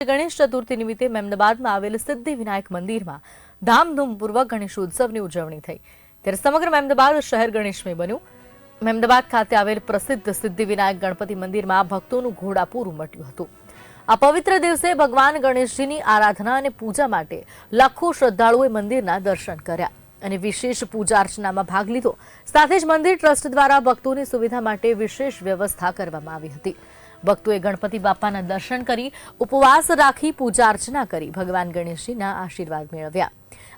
ગણેશ ચતુર્થી નિમિત્તે મહેમદાબાદમાં આવેલ સિદ્ધિ વિનાયક મંદિરમાં ધામધૂમપૂર્વક ગણેશોત્સવની ઉજવણી થઈ. ત્યારે સમગ્ર મહેમદાબાદ શહેર ગણેશમય બન્યું. મહેમદાબાદ ખાતે આવેલ પ્રસિદ્ધ સિદ્ધિ વિનાયક ગણપતિ મંદિરમાં ભક્તોનું ઘોડાપૂર ઉમટ્યું હતું. આ પવિત્ર દિવસે ભગવાન ગણેશજીની આરાધના અને પૂજા માટે લાખો શ્રદ્ધાળુઓએ મંદિરના દર્શન કર્યા અને વિશેષ પૂજા અર્ચનામાં ભાગ લીધો. સાથે જ મંદિર ટ્રસ્ટ દ્વારા ભક્તોની સુવિધા માટે વિશેષ વ્યવસ્થા કરવામાં આવી હતી. ભક્તોએ ગણપતિ બાપાના દર્શન કરી ઉપવાસ રાખી પૂજા અર્ચના કરી ભગવાન ગણેશજીના આશીર્વાદ મેળવ્યા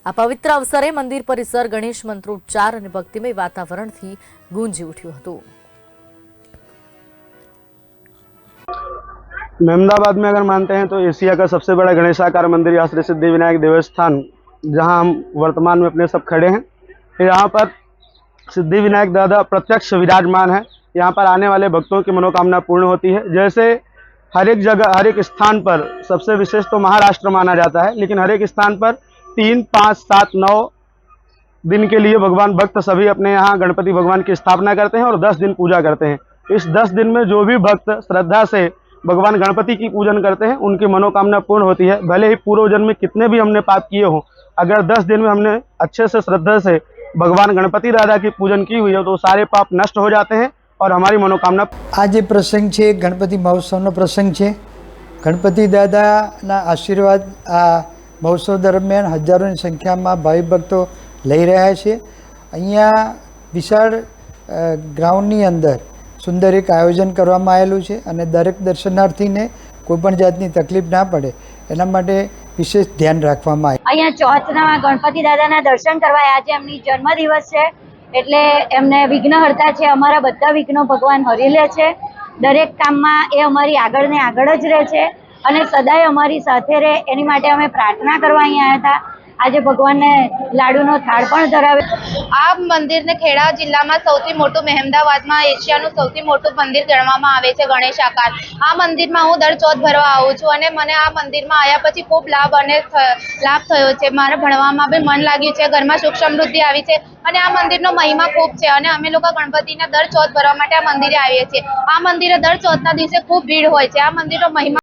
આ પવિત્ર અવસરે મંદિર પરિસર ગણેશ મંત્રોચ્ચાર અને ભક્તિમય વાતાવરણથી ગુંજી ઉઠ્યું હતું मेमदाबाद में अगर मानते हैं तो एशिया का सबसे बड़ा गणेशाकार मंदिर या श्री सिद्धि विनायक देवस्थान जहां हम वर्तमान में अपने सब खड़े हैं यहाँ पर सिद्धि विनायक दादा प्रत्यक्ष विराजमान है यहाँ पर आने वाले भक्तों की मनोकामना पूर्ण होती है। जैसे हर एक जगह, हर एक स्थान पर सबसे विशेष तो महाराष्ट्र माना जाता है, लेकिन हर एक स्थान पर तीन, पाँच, सात, नौ दिन के लिए भगवान भक्त सभी अपने यहाँ गणपति भगवान की स्थापना करते हैं और दस दिन पूजा करते हैं। इस दस दिन में जो भी भक्त श्रद्धा से भगवान गणपति की पूजन करते हैं, उनकी मनोकामना पूर्ण होती है। भले ही पूर्व जन्म में कितने भी हमने पाप किए हों, अगर दस दिन में हमने अच्छे से श्रद्धा से भगवान गणपति दादा की पूजन की हुई है तो सारे पाप नष्ट हो जाते हैं। और हमारी मनोकामना આ જે પ્રસંગ છે એ ગણપતિ મહોત્સવનો પ્રસંગ છે ગણપતિ દાદાના આશીર્વાદ આ મહોત્સવ દરમિયાન હજારોની સંખ્યામાં ભાવિ ભક્તો લઈ રહ્યા છે અહીંયા વિશાળ અ, ગ્રાઉન્ડની અંદર સુંદર એક આયોજન કરવામાં આવેલું છે અને દરેક દર્શનાર્થીને કોઈપણ જાતની તકલીફ ના પડે એના માટે વિશેષ ધ્યાન રાખવામાં આવે અહીંયા ચોથના ગણપતિ દાદાના દર્શન કરવા આવ્યા છે એમની જન્મદિવસ છે એટલે એમને વિઘ્નહર્તા છે. અમારા બધા વિઘ્નો ભગવાન હરી લે છે. દરેક કામમાં એ અમારી આગળ ને આગળ જ રહે છે. અને સદાય અમારી સાથે રહે. એની માટે અમે પ્રાર્થના કરવા અહીંયા હતા. આજે ભગવાનને લાડુનો થાળ પણ ધરાવે આ મંદિરને ખેડા જિલ્લામાં સૌથી મોટું મહેમદાવાદમાં એશિયાનું સૌથી મોટું મંદિર ગણવામાં આવે છે ગણેશ આકાર. આ મંદિરમાં હું દર ચોથ ભરવા આવું છું અને મને આ મંદિરમાં આવ્યા પછી ખૂબ લાભ અને લાભ થયો છે. મારે ભણવામાં બી મન લાગ્યું છે, ઘરમાં સુખ સમૃદ્ધિ આવી છે અને આ મંદિરનો મહિમા ખૂબ છે અને અમે લોકો ગણપતિના દર ચોથ ભરવા માટે આ મંદિરે આવીએ છીએ. આ મંદિરે દર ચોથના દિવસે ખૂબ ભીડ હોય છે. આ મંદિરનો મહિમા